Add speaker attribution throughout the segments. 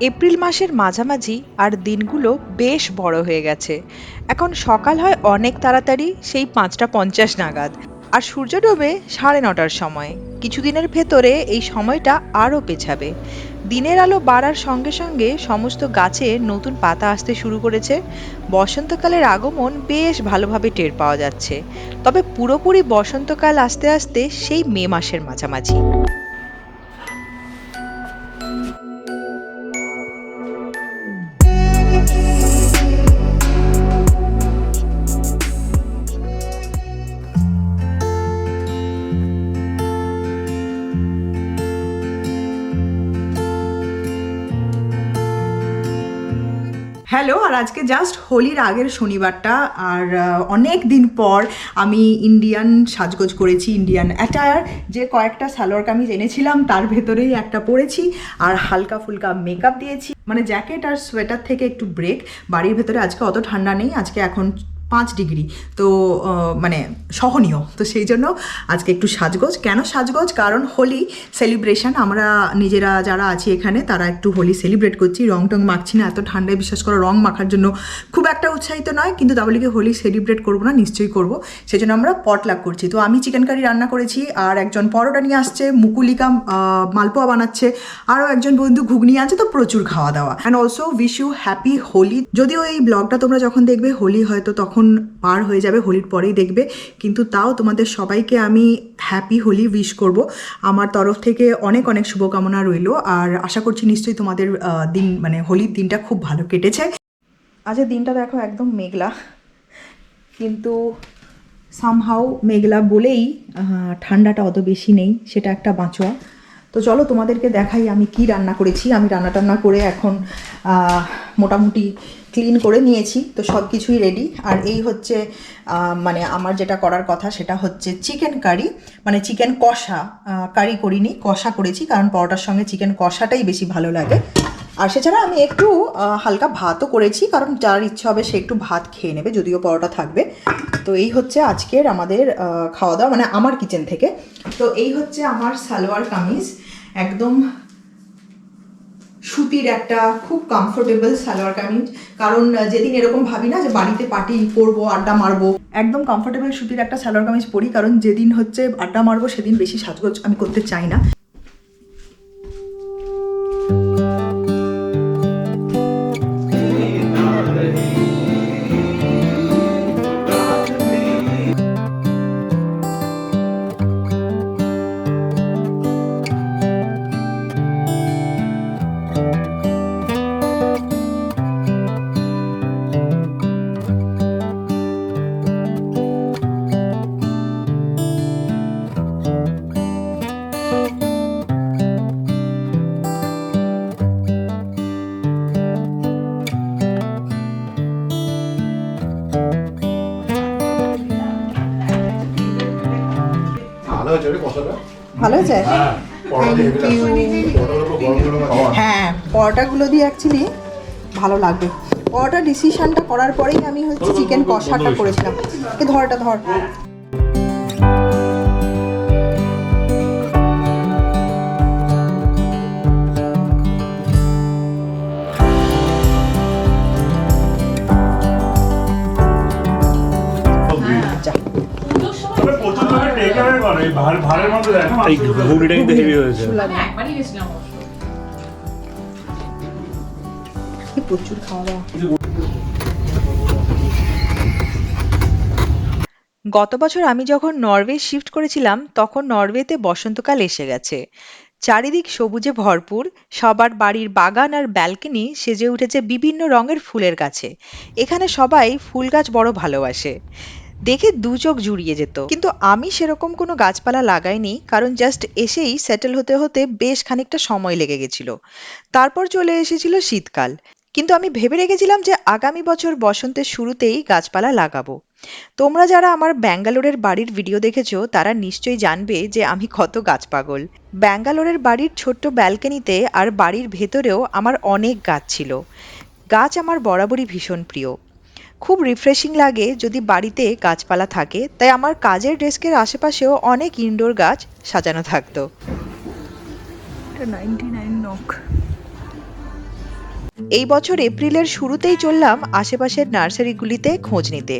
Speaker 1: April মাসের মাঝামাঝি আর দিনগুলো বেশ বড় হয়ে গেছে। এখন সকাল হয় অনেক তাড়াতাড়ি, সেই পাঁচটা পঞ্চাশ নাগাদ। আর সূর্য ডোবে সাড়ে নটার সময়। কিছুদিনের ভেতরে এই সময়টা আরও পেছাবে। দিনের আলো বাড়ার সঙ্গে সঙ্গে সমস্ত গাছে নতুন পাতা আসতে শুরু করেছে। বসন্তকালের আগমন বেশ ভালোভাবে টের পাওয়া যাচ্ছে। তবে পুরোপুরি বসন্তকাল আসতে আসতে সেই মে মাসের মাঝামাঝি।
Speaker 2: হ্যালো আর আজকে জাস্ট হোলির আগের শনিবারটা, আর অনেক দিন পর আমি ইন্ডিয়ান সাজগোজ করেছি ইন্ডিয়ান অ্যাটায়ার যে কয়েকটা সালোয়ার কামিজ এনেছিলাম তার ভেতরেই একটা পরেছি, আর হালকা ফুলকা মেকআপ দিয়েছি। মানে জ্যাকেট আর সোয়েটার থেকে একটু ব্রেক বাড়ির ভেতরে আজকে অত ঠান্ডা নেই, আজকে এখন পাঁচ ডিগ্রি। তো মানে সহনীয়। তো সেই জন্য আজকে একটু সাজগোজ। কেন সাজগোজ? কারণ হোলি সেলিব্রেশন আমরা নিজেরা যারা আছি এখানে, তারা একটু হোলি সেলিব্রেট করছি। রং টং মাখছি না, এত ঠান্ডায় বিশ্বাস করে রং মাখার জন্য খুব একটা উৎসাহিত নয়, কিন্তু তাবলিকে হোলি সেলিব্রেট করব না, নিশ্চয়ই করব। সেই জন্য আমরা পটলাক করছি। তো আমি চিকেন কারি রান্না করেছি, আর একজন পরোটা নিয়ে আসছে, মুকুলিকা মালপোয়া বানাচ্ছে, আরও একজন বন্ধু ঘুগনি আছে তো প্রচুর খাওয়া দাওয়া। And also wish you happy Holi. যদিও এই ব্লগটা তোমরা যখন দেখবে, হোলি হয়তো তখন পার হয়ে যাবে, হোলির পরেই দেখবে। কিন্তু তাও তোমাদের সবাইকে আমি হ্যাপি হোলি উইশ করব। আমার তরফ থেকে অনেক অনেক শুভকামনা রইল। আর আশা করছি নিশ্চয়ই তোমাদের দিন মানে হোলির দিনটা খুব ভালো কেটেছে। আজকের দিনটা দেখো একদম মেঘলা। কিন্তু সামহাও মেঘলা বলেই ঠান্ডাটা অত বেশি নেই, সেটা একটা বাঁচোয়া। তো চলো তোমাদেরকে দেখাই আমি কি রান্না করেছি। আমি রান্না টান্না করে এখন মোটামুটি ক্লিন করে নিয়েছি। তো সব কিছুই রেডি আর এই হচ্ছে মানে আমার যেটা করার কথা সেটা হচ্ছে চিকেন কারি মানে চিকেন কষা কারি করিনি, কষা করেছি। কারণ পরোটার সঙ্গে চিকেন কষাটাই বেশি ভালো লাগে। আর সেছাড়া আমি একটু হালকা ভাতও করেছি, কারণ যার ইচ্ছা হবে সে একটু ভাত খেয়ে নেবে, যদিও পরোটা থাকবে। তো এই হচ্ছে আজকের আমাদের খাওয়া দাওয়া মানে আমার কিচেন থেকে। তো এই হচ্ছে আমার সালোয়ার কামিজ, একদম সুতির একটা খুব কমফোর্টেবল সালোয়ার কামিজ। কারণ যেদিন এরকম ভাবি না যে বাড়িতে পার্টি করব, আড্ডা মারবো, একদম কমফোর্টেবল সুতির একটা সালোয়ার কামিজ পরি, কারণ যেদিন হচ্ছে আড্ডা মারবো, সেদিন বেশি সাজগোজ আমি করতে চাই না।
Speaker 3: পুরো যায়? থ্যাংক ইউ
Speaker 2: হ্যাঁ পরোটাগুলো দিয়ে অ্যাকচুয়ালি ভালো লাগবে। পরোটা ডিসিশানটা করার পরেই আমি হচ্ছে চিকেন কষাটা করেছিলাম। ধরটা ধর।
Speaker 4: এই
Speaker 5: ঘুগনিটা কিন্তু হেভি হয়েছে।
Speaker 2: প্রচুর খাওয়া দাওয়া।
Speaker 1: গত বছর আমি যখন নরওয়ে শিফট করেছিলাম তখন নরওয়েতে বসন্তকাল এসে গেছে। চারিদিক সবুজে ভরপুর সবার বাড়ির বাগান আর ব্যালকনি সেজে উঠেছে বিভিন্ন রঙের ফুলের গাছে। এখানে সবাই ফুল গাছ বড় ভালোবাসে। দেখে দু চোখ জুড়িয়ে যেত। কিন্তু আমি সেরকম কোনো গাছপালা লাগাইনি, কারণ জাস্ট এসেই সেটেল হতে হতে বেশ খানিকটা সময় লেগে গেছিল। তারপর চলে এসেছিল শীতকাল। কিন্তু আমি ভেবে রেখেছিলাম যে আগামী বছর বসন্তের শুরুতেই গাছপালা লাগাবো। তোমরা যারা আমার ব্যাঙ্গালোরের বাড়ির ভিডিও দেখেছ, তারা নিশ্চয়ই জানবে যে আমি কত গাছ পাগল। ব্যাঙ্গালোরের বাড়ির ছোট্ট ব্যালকনিতে আর বাড়ির ভেতরেও আমার অনেক গাছ ছিল। গাছ আমার বরাবরই ভীষণ প্রিয়। খুব রিফ্রেশিং লাগে যদি বাড়িতে গাছপালা থাকে তাই আমার কাজের ডেস্কের আশেপাশেও অনেক ইনডোর গাছ সাজানো থাকতো। এই বছর এপ্রিলের শুরুতেই চললাম আশেপাশের নার্সারিগুলিতে খোঁজ নিতে।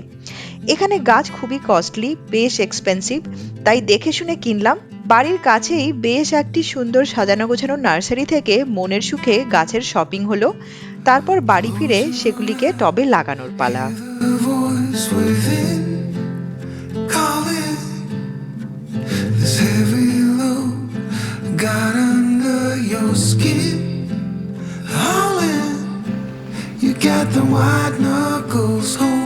Speaker 1: এখানে গাছ খুবই কস্টলি বেশ এক্সপেন্সিভ তাই দেখে শুনে কিনলাম বাড়ির কাছেই বেশ একটি সুন্দর সাজানো গোছানো নার্সারি থেকে মনের সুখে গাছের শপিং হলো, তারপর বাড়ি ফিরে সেগুলিকে টবে লাগানোর পালা
Speaker 5: Got the white knuckles home.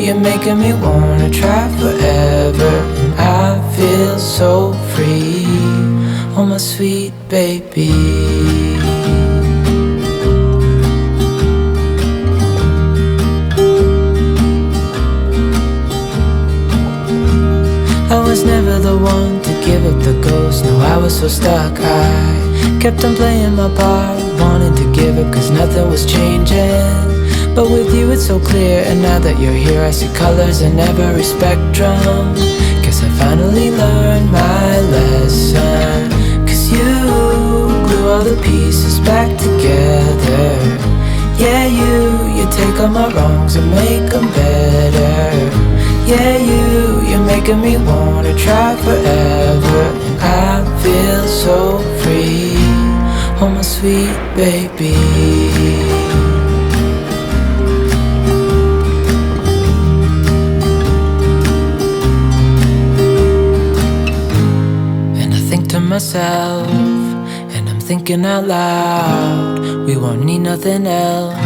Speaker 5: you're making me wanna try forever. And I feel so free. Oh, my sweet baby. I was never the one to give up the ghost. No, I was so stuck. I kept on playing my part, wanting to give up cause nothing was changing. But with you, it's so clear. And now that you're here, I see colors in every spectrum. Guess I finally learned my lesson. Cause you glue all the pieces back together. Yeah, you, you take all my wrongs and make them better. Yeah, you, you're making me wanna try forever. And I feel so free. Oh, my sweet baby. Myself, and I'm thinking out loud, we won't need nothing else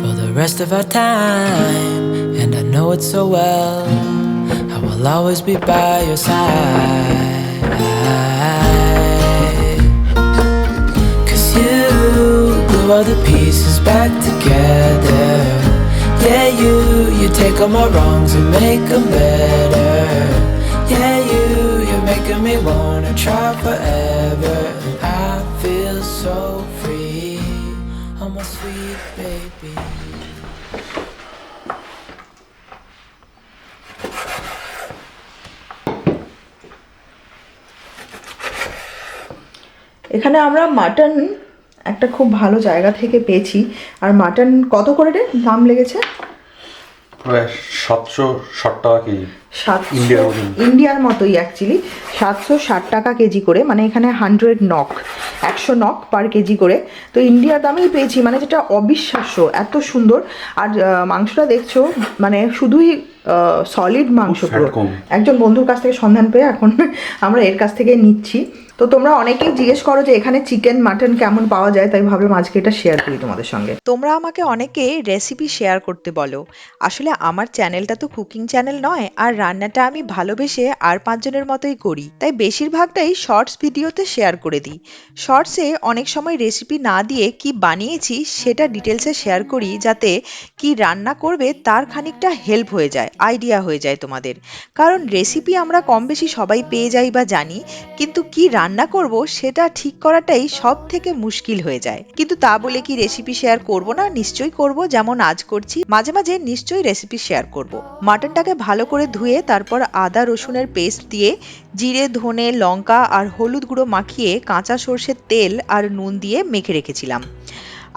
Speaker 5: for the rest of our time. And I know it so well, I will always be by your side. Cause you glue all the pieces back together. Yeah, you, you take all my wrongs and make them better. Making me wanna try forever. I feel so free. Oh, my sweet baby.
Speaker 2: এখানে আমরা mutton একটা খুব ভালো জায়গা থেকে পেয়েছি আর mutton কত করে রে দাম লেগেছে
Speaker 6: প্রায় সাতশো ষাট টাকা কেজি
Speaker 2: সাতশো
Speaker 6: ইন্ডিয়ার
Speaker 2: মতোই অ্যাকচুয়ালি সাতশো ষাট টাকা কেজি করে মানে এখানে হান্ড্রেড নক একশো নক পার কেজি করে। তো ইন্ডিয়ার দামেই পেয়েছি মানে যেটা অবিশ্বাস্য এত সুন্দর। আর মাংসটা দেখছ মানে শুধুই সলিড মাংস পুরো। একজন বন্ধুর কাছ থেকে সন্ধান পেয়ে এখন আমরা এর কাছ থেকে নিচ্ছি। তো তোমরা অনেকেই জিজ্ঞেস করো যে এখানে চিকেন মাটন কেমন পাওয়া যায় তাই ভাবলাম আজকে এটা শেয়ার করি তোমাদের সঙ্গে।
Speaker 1: তোমরা আমাকে অনেকে রেসিপি শেয়ার করতে বলো। আসলে আমার চ্যানেলটা তো কুকিং চ্যানেল নয় আর রান্নাটা আমি ভালোবেসে আর পাঁচজনের মতোই করি। তাই বেশিরভাগটাই শর্টস ভিডিওতে শেয়ার করে দিই। শর্টসে অনেক সময় রেসিপি না দিয়ে কি বানিয়েছি সেটা ডিটেলসে শেয়ার করি যাতে কি রান্না করবে তার খানিকটা হেল্প হয়ে যায়। আইডিয়া হয়ে যায় তোমাদের। কারণ রেসিপি আমরা কম বেশি সবাই পেয়ে যাই বা জানি, কিন্তু কি রান্না করব সেটা ঠিক করাটাই সব থেকে মুশকিল হয়ে যায়। কিন্তু তা বলে কি রেসিপি শেয়ার করব না, নিশ্চয়ই করব যেমন আজ করছি। মাঝে মাঝে নিশ্চয়ই রেসিপি শেয়ার করব। মাটনটাকে ভালো করে ধুয়ে তারপর আদা, রসুনের পেস্ট দিয়ে জিরে, ধনে, লঙ্কা আর হলুদ গুঁড়ো মাখিয়ে কাঁচা সর্ষের তেল আর নুন দিয়ে মেখে রেখেছিলাম।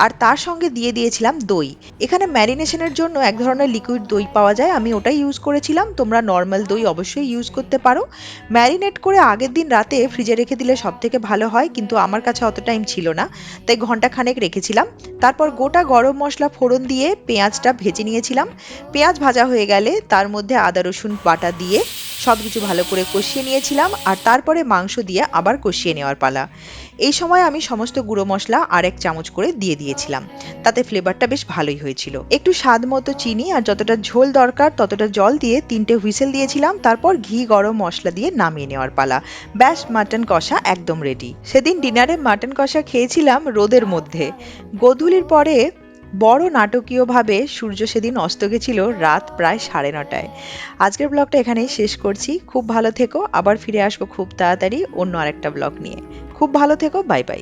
Speaker 1: আর তার সঙ্গে দিয়ে দিয়েছিলাম দই। এখানে ম্যারিনেশনের জন্য এক ধরনের লিকুইড দই পাওয়া যায়, আমি ওটাই ইউজ করেছিলাম। তোমরা নর্মাল দই অবশ্যই ইউজ করতে পারো। ম্যারিনেট করে আগের দিন রাতে ফ্রিজে রেখে দিলে সব থেকে ভালো হয়, কিন্তু আমার কাছে অত টাইম ছিল না, তাই ঘণ্টা খানেক রেখেছিলাম। তারপর গোটা গরম মশলা ফোড়ন দিয়ে পেঁয়াজটা ভেজে নিয়েছিলাম। পেঁয়াজ ভাজা হয়ে গেলে তার মধ্যে আদা, রসুন, বাটা দিয়ে সব কিছু ভালো করে কষিয়ে নিয়েছিলাম, আর তারপরে মাংস দিয়ে আবার কষিয়ে নেওয়ার পালা। এই সময় আমি সমস্ত গুঁড়ো মশলা আর এক চামচ করে দিয়ে দিয়েছিলাম। তাতে ফ্লেভারটা বেশ ভালোই হয়েছিল। একটু স্বাদ মতো চিনি আর যতটা ঝোল দরকার, ততটা জল দিয়ে তিনটে হুইসেল দিয়েছিলাম, তারপর ঘি, গরম মশলা দিয়ে নামিয়ে নেওয়ার পালা। ব্যাস মাটন কষা একদম রেডি সেদিন ডিনারে মাটন কষা খেয়েছিলাম রোদের মধ্যে। গোধূলির পরে বড় নাটকীয়ভাবে সূর্য সেদিন অস্ত গেছিল রাত প্রায় সাড়ে নটায়। আজকের ব্লগটা এখানেই শেষ করছি। খুব ভালো থেকো। আবার ফিরে আসব খুব তাড়াতাড়ি অন্য আরেকটা ব্লগ নিয়ে। খুব ভালো থেকো বাই বাই